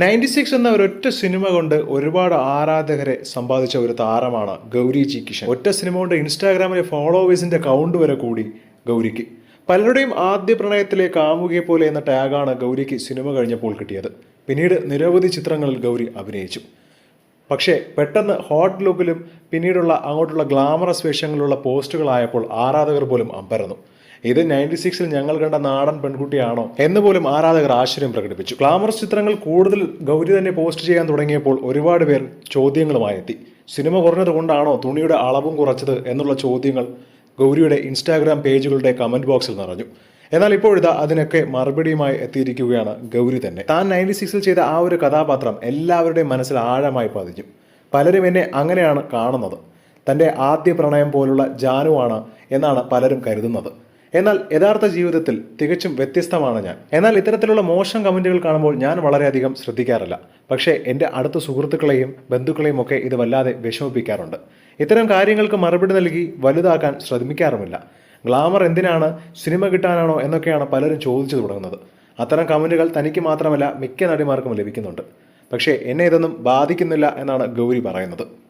Ninety six എന്ന ഒരൊറ്റ cinema കൊണ്ട് ഒരുപാട് ആരാധകരെ സമ്പാദിച്ച ഒരു താരമാണ് ഗൗരി ജി കിഷൻ. ഒറ്റ സിനിമ കൊണ്ട് ഇൻസ്റ്റാഗ്രാമിലെ ഫോളോവേഴ്സിന്റെ കൗണ്ട് വരെ കൂടി ഗൗരിക്ക്. പലരുടെയും ആദ്യ പ്രണയത്തിലെ കാമുകിയെ പോലെ എന്ന ടാഗാണ് ഗൗരിക്ക് സിനിമ കഴിഞ്ഞപ്പോൾ കിട്ടിയത്. പിന്നീട് നിരവധി ചിത്രങ്ങളിൽ ഗൗരി അഭിനയിച്ചു. പക്ഷേ പെട്ടെന്ന് ഹോട്ട് ലുക്കിലും പിന്നീടുള്ള അങ്ങോട്ടുള്ള ഗ്ലാമറസ് വേഷങ്ങളിലുള്ള പോസ്റ്റുകളായപ്പോൾ ആരാധകർ പോലും അമ്പരന്നു. ഇത് നയന്റി സിക്സിൽ ഞങ്ങൾ കണ്ട നാടൻ പെൺകുട്ടിയാണോ എന്ന് പോലും ആരാധകർ ആശ്ചര്യം പ്രകടിപ്പിച്ചു. ഗ്ലാമറസ് ചിത്രങ്ങൾ കൂടുതൽ ഗൗരി തന്നെ പോസ്റ്റ് ചെയ്യാൻ തുടങ്ങിയപ്പോൾ ഒരുപാട് പേർ ചോദ്യങ്ങളുമായി എത്തി സിനിമ കുറഞ്ഞത് കൊണ്ടാണോ തുണിയുടെ അളവും കുറച്ചത് എന്നുള്ള ചോദ്യങ്ങൾ ഗൗരിയുടെ ഇൻസ്റ്റാഗ്രാം പേജുകളുടെ കമന്റ് ബോക്സിൽ നിറഞ്ഞു. എന്നാൽ ഇപ്പോഴിതാ അതിനൊക്കെ മറുപടിയുമായി എത്തിയിരിക്കുകയാണ് ഗൗരി തന്നെ. താൻ നയന്റി സിക്സിൽ ചെയ്ത ആ ഒരു കഥാപാത്രം എല്ലാവരുടെയും മനസ്സിൽ ആഴമായി പതിഞ്ഞു. പലരും എന്നെ അങ്ങനെയാണ് കാണുന്നത്. തന്റെ ആദ്യ പ്രണയം പോലുള്ള ജാനുവാണ് എന്നാണ് പലരും കരുതുന്നത്. എന്നാൽ യഥാർത്ഥ ജീവിതത്തിൽ തികച്ചും വ്യത്യസ്തമാണ് ഞാൻ. എന്നാൽ ഇത്തരത്തിലുള്ള മോശം കമന്റുകൾ കാണുമ്പോൾ ഞാൻ വളരെയധികം ശ്രദ്ധിക്കാറില്ല. പക്ഷേ എന്റെ അടുത്ത സുഹൃത്തുക്കളെയും ബന്ധുക്കളെയും ഒക്കെ ഇത് വല്ലാതെ വിഷമിപ്പിക്കാറുണ്ട്. ഇത്തരം കാര്യങ്ങൾക്ക് മറുപടി നൽകി വലുതാക്കാൻ ശ്രമിക്കാറുമില്ല. ഗ്ലാമർ എന്തിനാണ് സിനിമ കിട്ടാനാണോ എന്നൊക്കെയാണ് പലരും ചോദിച്ചു തുടങ്ങുന്നത്. അത്തരം കമന്റുകൾ തനിക്ക് മാത്രമല്ല മിക്ക നടിമാർക്കും ലഭിക്കുന്നുണ്ട്. പക്ഷേ എന്നെ ഇതൊന്നും ബാധിക്കുന്നില്ല എന്നാണ് ഗൗരി പറയുന്നത്.